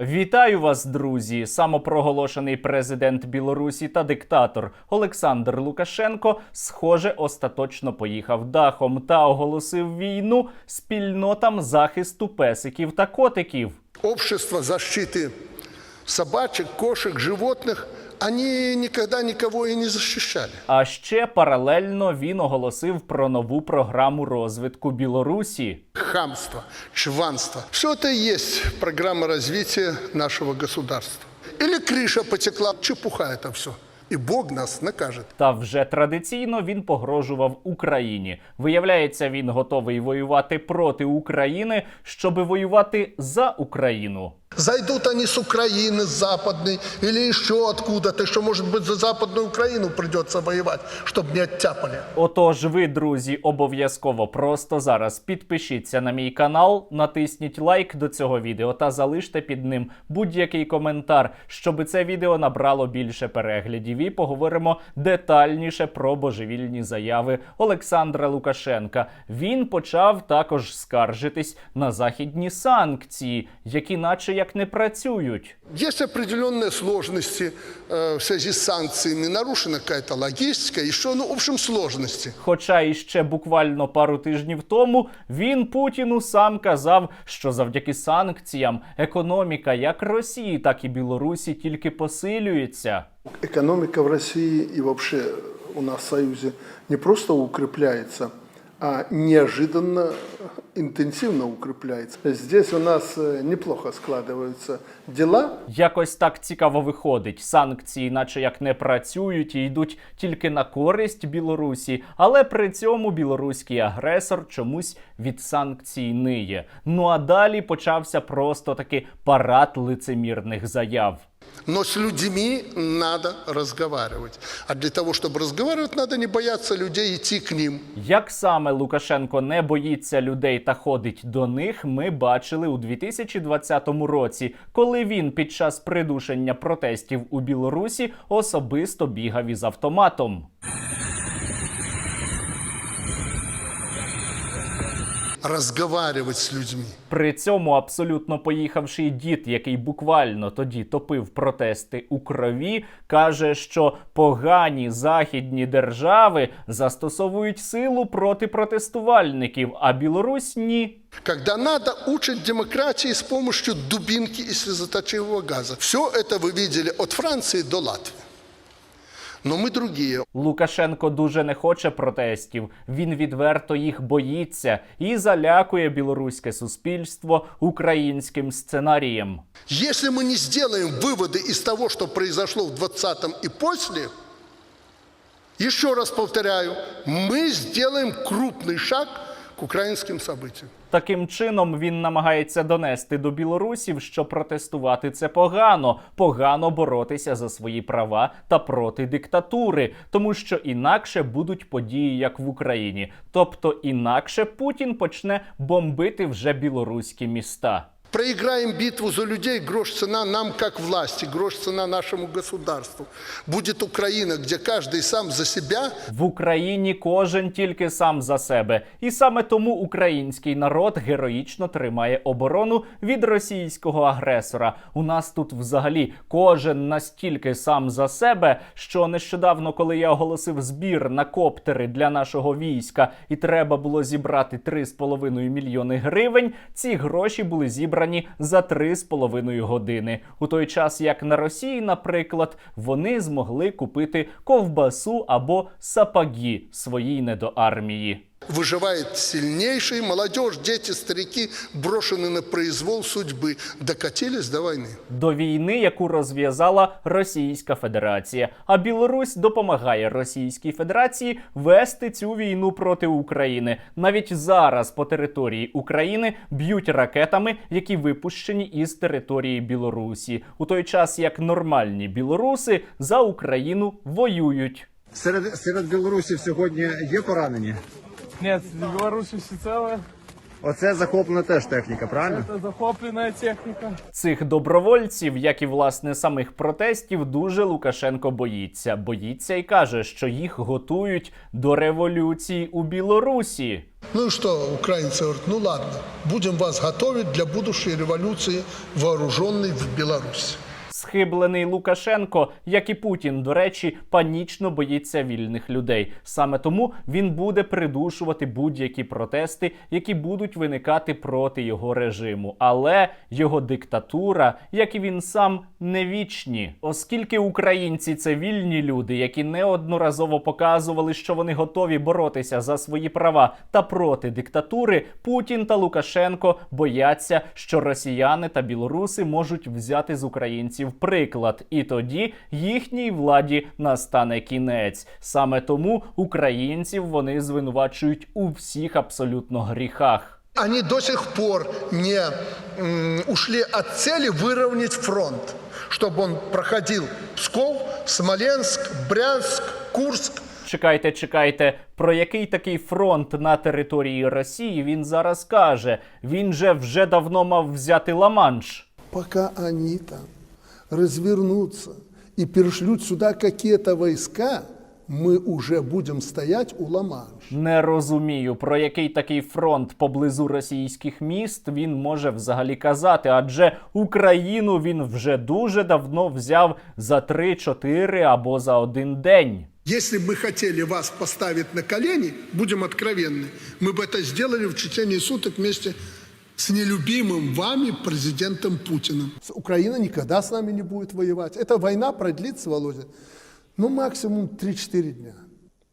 Вітаю вас, друзі! Самопроголошений президент Білорусі та диктатор Олександр Лукашенко, схоже, остаточно поїхав дахом та оголосив війну спільнотам захисту песиків та котиків. Общество защити собачок, кошек, животных, они никогда никого и не защищали. А ще паралельно він оголосив про нову програму розвитку Білорусі. Хамство, чванство. Все это и есть программа развития нашего государства. Или крыша потекла, чепуха это все. И Бог нас накажет. Та вже традиційно він погрожував Україні. Виявляється, він готовий воювати проти України, щоби воювати за Україну. Зайдут они с Украины, с Западной или еще откуда-то, что, может быть, за Западную Украину придется воевать, чтобы не оттяпали. Отож, ви, друзі, обов'язково просто зараз підпишіться на мій канал, натисніть лайк до цього відео та залиште під ним будь-який коментар, щоб це відео набрало більше переглядів. І поговоримо детальніше про божевільні заяви Олександра Лукашенка. Він почав також скаржитись на західні санкції, які, наче як не працюють. Есть определенные сложности э, в связи с санкциями, нарушена какая-то логистика, еще, ну, в общем, сложности. Хоча іще буквально пару тижнів тому він Путіну сам казав, що завдяки санкціям економіка як Росії, так і Білорусі тільки посилюється. Экономика в России и вообще у нас в Союзе не просто укрепляется, а неожиданно интенсивно укрепляется. Здесь у нас э, неплохо складываются дела. Якось так цікаво виходить. Санкції, наче як не працюють і йдуть тільки на користь Білорусі, але при цьому білоруський агресор чомусь від санкцій ниє. Ну а далі почався просто таки парад лицемірних заяв. Но с людьми надо разговаривать. А для того, чтобы разговаривать, надо не бояться людей идти к ним. Як саме Лукашенко не боїться людей та ходить до них, ми бачили у 2020 році, коли він під час придушення протестів у Білорусі особисто бігав із автоматом. Разговаривать с людьми. При цьому абсолютно поїхавший дід, який буквально тоді топив протести у крові, каже, що погані західні держави застосовують силу проти протестувальників, а Білорусь ні. Когда надо, учат демократии с помощью дубинки и слезоточивого газа. Все это вы видели от Франции до Латвии. Но мы другие. Лукашенко дуже не хоче протестів. Він відверто їх боїться і залякує білоруське суспільство українським сценарієм. Если мы не сделаем выводы из того, что произошло в 20-м и после, еще раз повторяю, мы сделаем крупный шаг к українським событиям. Таким чином він намагається донести до білорусів, що протестувати це погано, погано боротися за свої права та проти диктатури, тому що інакше будуть події, як в Україні. Тобто інакше Путін почне бомбити вже білоруські міста. Проиграем битву за людей, грош цена нам как власти, грош цена нашему государству. Будет Украина, где каждый сам за себя В Україні кожен тільки сам за себе, і саме тому український народ героїчно тримає оборону від російського агресора. У нас тут взагалі кожен настільки сам за себе, що нещодавно, коли я оголосив збір на коптери для нашого війська, і треба було зібрати 3,5 мільйони гривень. Ці гроші були зібрані за 3,5 години. У той час, як на Росії, наприклад, вони змогли купити ковбасу або сапагі своїй недоармії. выживает сильнейший, молодежь, дети, старики, брошены на произвол судьбы, докатились до войны. До війни, яку розв'язала Російська Федерація, а Білорусь допомагає Російській Федерації вести цю війну проти України. Навіть зараз по території України б'ють ракетами, які випущені із території Білорусі, у той час як нормальні білоруси за Україну воюють. Серед, серед білорусів сьогодні є поранені? Нет, в Беларуси все целое. Оце захоплена теж техніка, правильно? Это захопленная техника. Цих добровольців, як і власне самих протестів, дуже Лукашенко боїться. Боїться і каже, що їх готують до революції у Білорусі. Ну и что, украинцы говорят, ну ладно, будем вас готовить для будущей революции вооруженной в Беларуси. Схиблений Лукашенко, як і Путін, до речі, панічно боїться вільних людей. Саме тому він буде придушувати будь-які протести, які будуть виникати проти його режиму. Але його диктатура, як і він сам, не вічні, оскільки українці це вільні люди, які неодноразово показували, що вони готові боротися за свої права та проти диктатури. Путін та Лукашенко бояться, що росіяни та білоруси можуть взяти з українців приклад, і тоді їхній владі настане кінець. Саме тому українців вони звинувачують у всіх абсолютно гріхах. Они до сих пор не ушли от цели выровнять фронт, чтобы он проходил Псков, Смоленск, Брянск, Курск, Чекайте, чекайте, про який такий фронт на території Росії він зараз каже. Він же вже давно мав взяти Ла-Манш. Пока они там развернутся и перешлют сюда какие-то войска, мы уже будем стоять у Ла-Манш. Не розумію, про який такий фронт поблизу російських міст він може взагалі казати, адже Україну він вже дуже давно взяв за 3-4 або за один день. Если бы мы хотели вас поставить на колени, будем откровенны, мы бы это сделали в течение суток вместе с нелюбимым вами президентом Путиным. С- Украина никогда с нами не будет воевать. Эта война продлится, Володя, ну максимум 3-4 дня.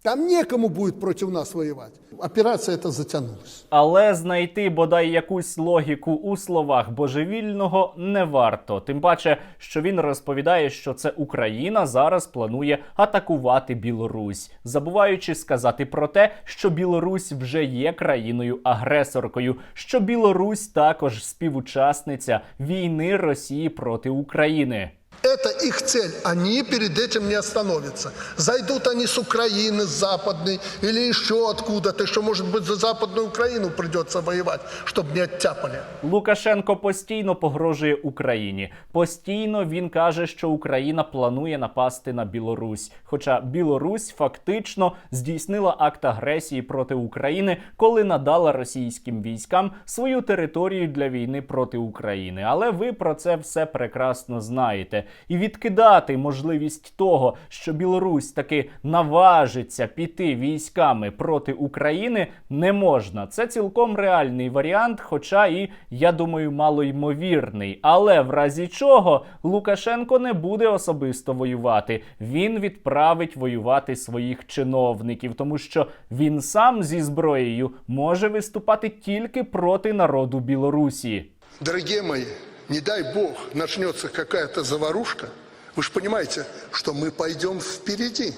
Там некому будет против нас воевать. Операция эта затянулась. Але знайти бодай якусь логіку у словах божевільного не варто. Тим паче, що він розповідає, що це Україна зараз планує атакувати Білорусь, забуваючи сказати про те, що Білорусь вже є країною-агресоркою, що Білорусь також співучасниця війни Росії проти України. Это их цель. Они перед этим не остановятся. Зайдут они с Украины, с Западной или еще откуда-то, что, может быть, за Западную Украину придется воевать, чтобы не оттяпали. Лукашенко постійно погрожує Україні. Постійно він каже, що Україна планує напасти на Білорусь. Хоча Білорусь фактично здійснила акт агресії проти України, коли надала російським військам свою територію для війни проти України. Але ви про це все прекрасно знаєте. І відкидати можливість того, що Білорусь таки наважиться піти військами проти України, не можна. Це цілком реальний варіант, хоча і я думаю, малоймовірний. Але в разі чого Лукашенко не буде особисто воювати. Він відправить воювати своїх чиновників, тому що він сам зі зброєю може виступати тільки проти народу Білорусі. Дорогие мои, не дай бог начнется какая-то заварушка, вы же понимаете, что мы пойдем впереди.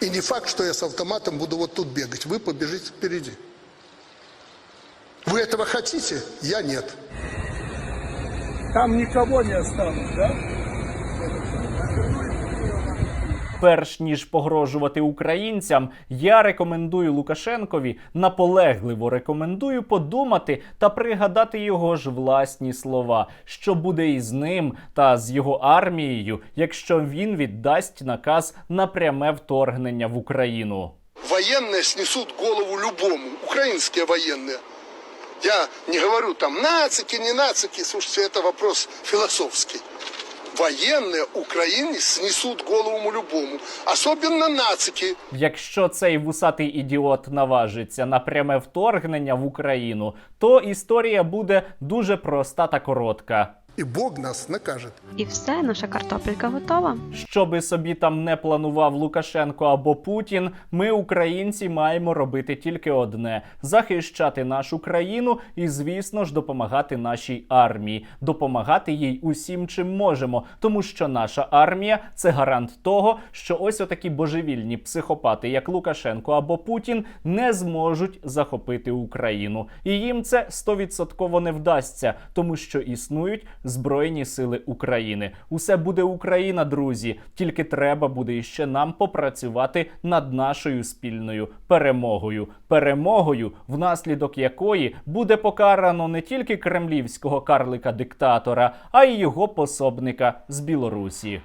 И не факт, что я с автоматом буду вот тут бегать. Вы побежите впереди. Вы этого хотите? Я нет. Там никого не осталось, да? Перш ніж погрожувати українцям, я рекомендую Лукашенкові наполегливо рекомендую подумати та пригадати його ж власні слова, що буде із ним та з його армією, якщо він віддасть наказ на пряме вторгнення в Україну. Военные снесут голову любому. Украинские военные. Я не говорю там нацики, не нацики. Слушайте, это вопрос философский. Военные Україні снісуть голову любому. особливо нацики. Якщо цей вусатий ідіот наважиться на пряме вторгнення в Україну, то історія буде дуже проста та коротка. И Бог нас накажет. І все, наша картопелька готова. Що би собі там не планував Лукашенко або Путін, ми, українці, маємо робити тільки одне: захищати нашу країну і, звісно ж, допомагати нашій армії, допомагати їй усім, чим можемо, тому що наша армія це гарант того, що ось отакі божевільні психопати, як Лукашенко або Путін, не зможуть захопити Україну, і їм це стовідсотково не вдасться, тому що існують Збройні Сили України. Усе буде Україна, друзі. Тільки треба буде іще нам попрацювати над нашою спільною перемогою. Перемогою, внаслідок якої буде покарано не тільки кремлівського карлика диктатора, а й його пособника з Білорусі.